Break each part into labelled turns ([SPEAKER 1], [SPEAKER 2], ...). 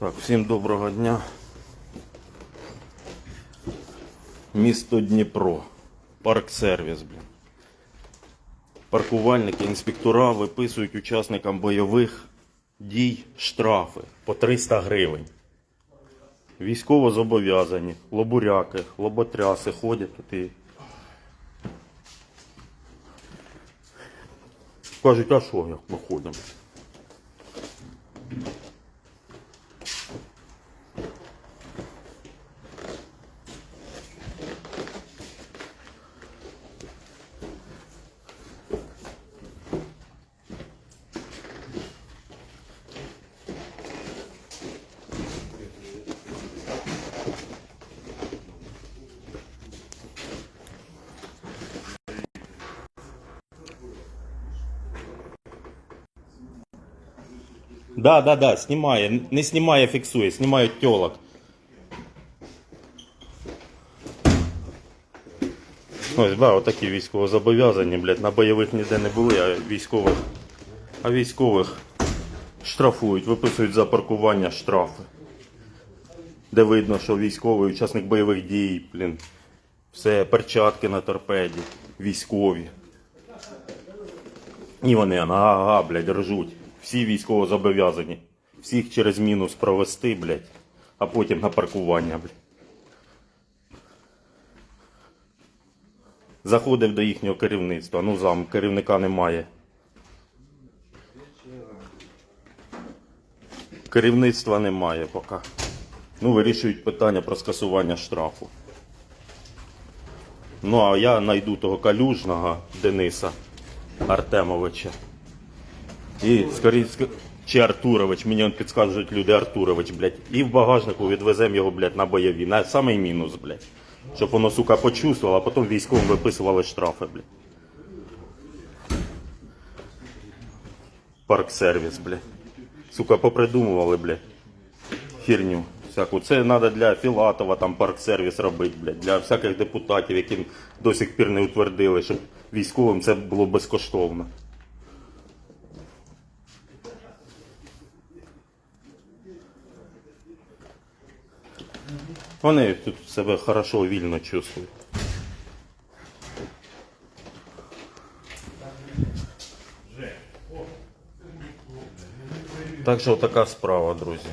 [SPEAKER 1] Так, всім доброго дня. Місто Дніпро. Парк сервіс, блін. Паркувальники, інспектора виписують учасникам бойових дій штрафи по 300 гривень. Військово зобов'язані, лобуряки, лоботряси ходять тут і. Кажуть, а що як ми ходимо? Да, да, да, знімає. Не знімає, фіксує, знімає тьолок. Ось, да, отакі військовозобов'язані, блядь, на бойових ніде не були, а військових. А військових штрафують, виписують за паркування штрафи. Де видно, що військовий учасник бойових дій, блін. Все, перчатки на торпеді, військові. І вони, ага, блядь, ржуть. Всі військово зобов'язані. Всіх через мінус провести, блядь, а потім на паркування, блядь. Заходив до їхнього керівництва. Ну, зам, керівника немає. Керівництва немає поки. Ну, вирішують питання про скасування штрафу. Ну, а я знайду того калюжного Дениса Артемовича. І скоріше, чи Артурович, мені он підскажуть люди Артурович, блядь. І в багажнику відвеземо його, блядь, на бойові. На самий мінус, блядь. Щоб воно, сука, почувствувало, а потім військовим виписували штрафи, блядь. Парк сервіс, блядь. Сука, попридумували, блядь. Херню. Всяку. Це треба для Філатова там парк сервіс робити, блядь, для всяких депутатів, які до сих пір не утвердили, щоб військовим це було безкоштовно. Вони тут себе хорошо, вільно чувствують. Так що така справа, друзі.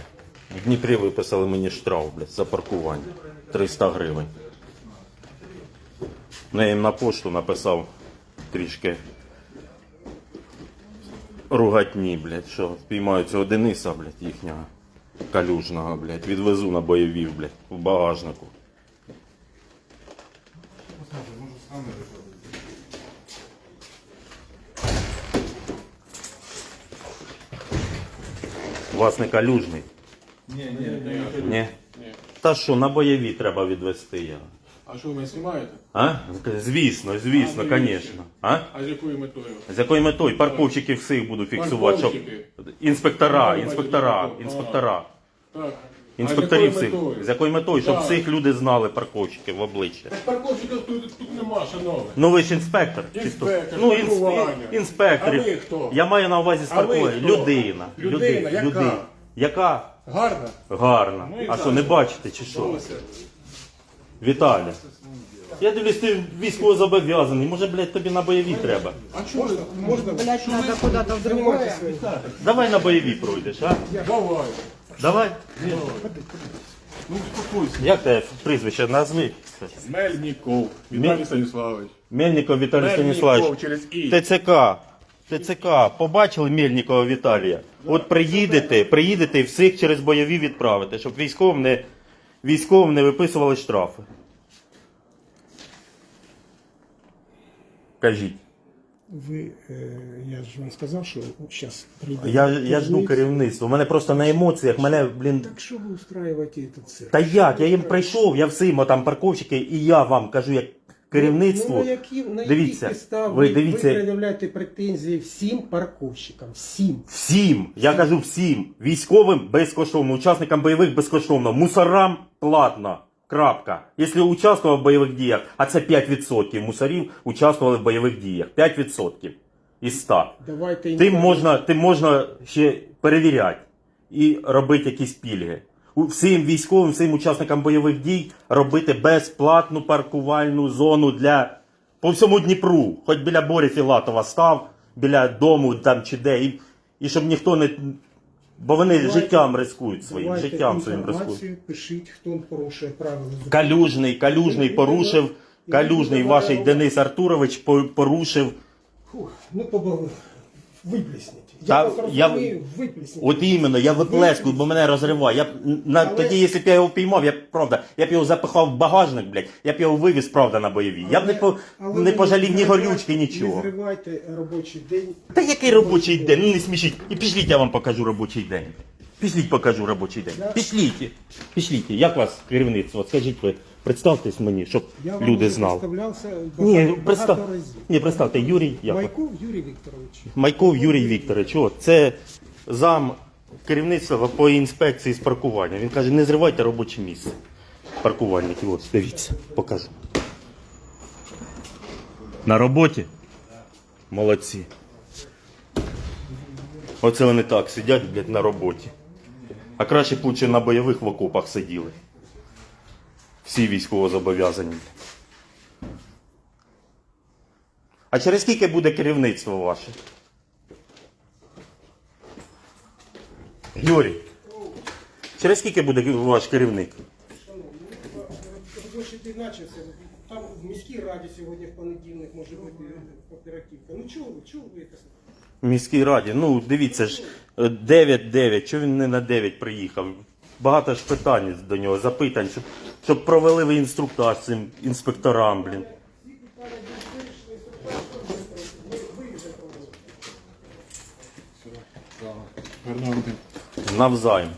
[SPEAKER 1] В Дніпрі виписали мені штраф, блядь, за паркування. 300 гривень. Ну, я їм на пошту написав трішки ругатні, блядь, що впіймаю цього Дениса, блядь, їхнього калюжного, блядь, відвезу на бойові, блядь, в багажнику. Вас не калюжний?
[SPEAKER 2] Ні, ні, ні.
[SPEAKER 1] Та що, на бойові треба відвезти я.
[SPEAKER 2] А що ви мене знімаєте?
[SPEAKER 1] А? Звісно, звісно,
[SPEAKER 2] А,
[SPEAKER 1] звісно. А?
[SPEAKER 2] А з якою метою?
[SPEAKER 1] З якою метою? Парковщиків всіх буду фіксувати, щоб
[SPEAKER 2] Парковщики?
[SPEAKER 1] інспектора,
[SPEAKER 2] Ну,
[SPEAKER 1] інспектора, інспектора.
[SPEAKER 2] Так.
[SPEAKER 1] Інспекторів
[SPEAKER 2] з
[SPEAKER 1] всіх. З якою метою? Щоб
[SPEAKER 2] Так.
[SPEAKER 1] всіх люди знали парковщиків в обличчя.
[SPEAKER 2] Так парковщиків тут, тут нема, шановний.
[SPEAKER 1] Ну ви ж інспектор. чи хто?
[SPEAKER 2] Інспектор,
[SPEAKER 1] ну, інс...
[SPEAKER 2] паркування.
[SPEAKER 1] інспекторів.
[SPEAKER 2] А ви хто?
[SPEAKER 1] Я маю на увазі з
[SPEAKER 2] А ви хто?
[SPEAKER 1] Людина.
[SPEAKER 2] Людина, яка?
[SPEAKER 1] Яка?
[SPEAKER 2] Гарно?
[SPEAKER 1] Гарна.
[SPEAKER 2] Ну
[SPEAKER 1] а що, не бачите чи що?
[SPEAKER 2] Ось.
[SPEAKER 1] Віталя. Я дивлюсь, ти військово зобов'язаний. Може, блядь, тобі на бойові треба.
[SPEAKER 2] А чого можна? Можна?
[SPEAKER 3] Блять, надо куда-то в другое.
[SPEAKER 1] Давай на бойові пройдеш, а?
[SPEAKER 2] Давай.
[SPEAKER 1] Давай.
[SPEAKER 2] Ну успокойся.
[SPEAKER 1] Як тебе прізвище назви?
[SPEAKER 2] Мельніков. Віталій Станіславович.
[SPEAKER 1] Мельников Віталій
[SPEAKER 2] Мельніков
[SPEAKER 1] Станіславович.
[SPEAKER 2] через І.
[SPEAKER 1] ТЦК. ТЦК. Побачили Мельникова Віталія? От приїдете, приїдете і всіх через бойові відправите, щоб військовим не, військовим не виписували штрафи. Кажіть.
[SPEAKER 4] Ви, е, я ж вам сказав, що зараз прийде.
[SPEAKER 1] Я, я жду
[SPEAKER 4] керівництво.
[SPEAKER 1] У мене просто на емоціях, мене, блін.
[SPEAKER 4] Так що ви устраюєте це? цирк?
[SPEAKER 1] Та як? Я їм прийшов, я всім там парковщики, і я вам кажу, як керівництву.
[SPEAKER 4] Ну, на які, на
[SPEAKER 1] дивіться, ви, дивіться-
[SPEAKER 4] ви пред'являєте претензії всім парковщикам? Всім.
[SPEAKER 1] Всім, я кажу всім, військовим безкоштовно, учасникам бойових безкоштовно, мусорам платно. Крапка. Якщо участвував в бойових діях, а це 5% мусорів участвували в бойових діях. 5% із 100.
[SPEAKER 4] Давайте
[SPEAKER 1] Тим можна, тим можна ще перевіряти. і робити якісь пільги. Всім військовим, всім учасникам бойових дій робити безплатну паркувальну зону для по всьому Дніпру. Хоч біля Борі Філатова став, біля дому там чи де, і, і щоб ніхто не. Бо вони
[SPEAKER 4] Давайте-
[SPEAKER 1] життям рискують своїм,
[SPEAKER 4] Давайте
[SPEAKER 1] життям своїм рискують.
[SPEAKER 4] пишіть, хто порушує правила.
[SPEAKER 1] Калюжний, калюжний порушив, калюжний ваш Денис Артурович порушив.
[SPEAKER 4] Фух, ну
[SPEAKER 1] Та
[SPEAKER 4] Я вас
[SPEAKER 1] я-
[SPEAKER 4] розумію.
[SPEAKER 1] От іменно, я виплескую, бо мене розриває. Я б на
[SPEAKER 4] Але-
[SPEAKER 1] тоді, якщо б я його піймав, я б правда, я б його запихав в багажник, блядь, я б його вивіз, правда, на бойові. Я б не по
[SPEAKER 4] Але
[SPEAKER 1] не пожалів ні
[SPEAKER 4] зривайте-
[SPEAKER 1] горючки, нічого.
[SPEAKER 4] Не зривайте робочий день.
[SPEAKER 1] Та який робочий день? Ну не смішіть. І пішліть, я вам покажу робочий день. Пішліть, покажу робочий день.
[SPEAKER 4] Я-
[SPEAKER 1] Пішліть. Пішліть. Як вас керівництво? Скажіть ви, представтесь мені, щоб
[SPEAKER 4] Я вам
[SPEAKER 1] люди
[SPEAKER 4] вже
[SPEAKER 1] знали.
[SPEAKER 4] представлявся
[SPEAKER 1] Ні, представ...
[SPEAKER 4] багато разів.
[SPEAKER 1] Ні, представте, Юрій. Як ви?
[SPEAKER 4] Майков Юрій Вікторович.
[SPEAKER 1] Майков Юрій Вікторович, от, це зам керівництва по інспекції з паркування. Він каже, не зривайте робоче місце. Паркувальники, от, дивіться, покажу. На роботі? Молодці. Оце вони так сидять, блядь, на роботі. А краще б лучше на бойових в окопах сиділи. Всі військово зобов'язані. А через скільки буде керівництво ваше? Юрій, через скільки буде ваш керівник?
[SPEAKER 4] Робочий. Там в міській раді сьогодні в понедільник може бути оперативка. Ну чого ви, чого ви це?
[SPEAKER 1] В міській раді. Ну, дивіться ж, 9-9, чого він не на 9 приїхав? Багато ж питань до нього, запитань, щоб, щоб провели ви інструктаж цим інспекторам, блін. Навзаєм.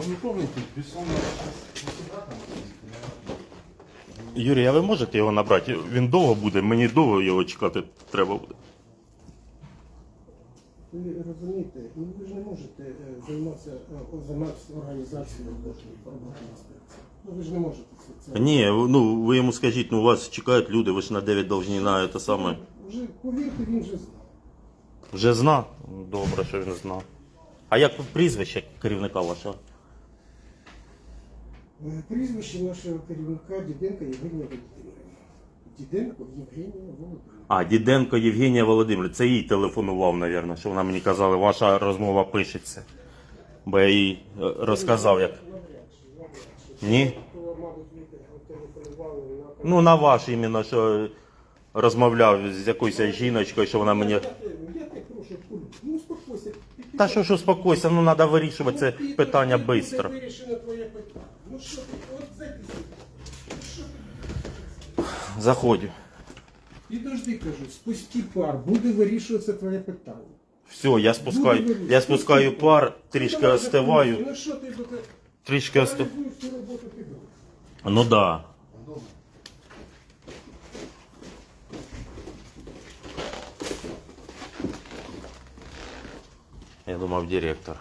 [SPEAKER 2] Ви не пам'ятаєте, безсонна
[SPEAKER 1] Юрій, а ви можете його набрати? Він довго буде, мені довго його чекати треба буде.
[SPEAKER 4] Ви розумієте, ну ви ж не можете е, займатися, е, займатися організацією роботи роботи інспекції. Ну ви ж не можете це. це.
[SPEAKER 1] Ні, ну ви йому скажіть, ну вас чекають люди, ви ж на 9 повинні на те саме.
[SPEAKER 4] Вже повірте, він вже знав.
[SPEAKER 1] Вже зна? Добре, що він знав. А як прізвище керівника вашого?
[SPEAKER 4] Е, Прізвище нашого керівника Діденка Євгенія Володимирівна. Діденко Євгенія Володимирівна.
[SPEAKER 1] А, Діденко Євгенія Володимирівна. Це їй телефонував, мабуть, що вона мені казала, ваша розмова пишеться. Бо я їй е, розказав, як. Ні? Ну, на ваш іменно, що розмовляв з якоюсь жіночкою, що вона мені.
[SPEAKER 4] Куль, ну.
[SPEAKER 1] Та що ж успокойся, ну треба вирішувати це
[SPEAKER 4] Ну,
[SPEAKER 1] питання швидко. Заходю.
[SPEAKER 4] Підожди, кажу, спусти пар, буде вирішуватися твоє питання.
[SPEAKER 1] Все, я спускаю, я спускаю пар, трішки
[SPEAKER 4] Давай,
[SPEAKER 1] остиваю,
[SPEAKER 4] Ну що ти до тебе?
[SPEAKER 1] трішки остиваю.
[SPEAKER 4] Реалізуєш цю роботу ти будеш.
[SPEAKER 1] Ну да. Я думав, директор.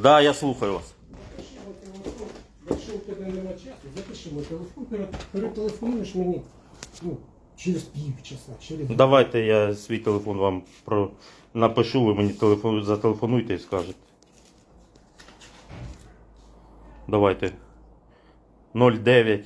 [SPEAKER 1] Да, я слухаю вас.
[SPEAKER 4] запиши мій телефон. Якщо у тебе немає часу, запиши мій телефон, перетелефонуєш мені ну, через півчаса, через
[SPEAKER 1] Давайте я свій телефон вам про напишу, ви мені телефон зателефонуйте і скажете. Давайте. 09.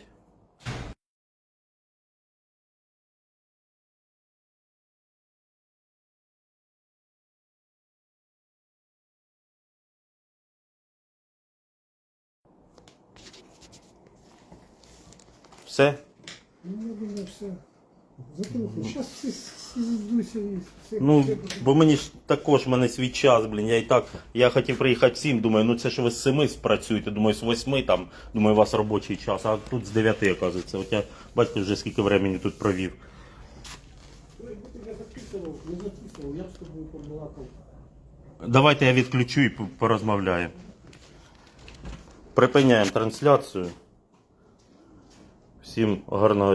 [SPEAKER 1] Все?
[SPEAKER 4] Ну, я думаю, все. Зателефон. Зараз всі, здуся і все.
[SPEAKER 1] Ну, бо мені ж також в мене свій час, блін. Я і так, я хотів приїхати в 7, думаю, ну це ж ви з 7 спрацюєте, думаю, з 8 там, думаю, у вас робочий час, а тут з 9, оказується. От я, бачите, вже скільки времени тут провів.
[SPEAKER 4] Я б з тобою побалакав.
[SPEAKER 1] Давайте я відключу і по- порозмовляємо. Припиняємо трансляцію. Всім гарного дня.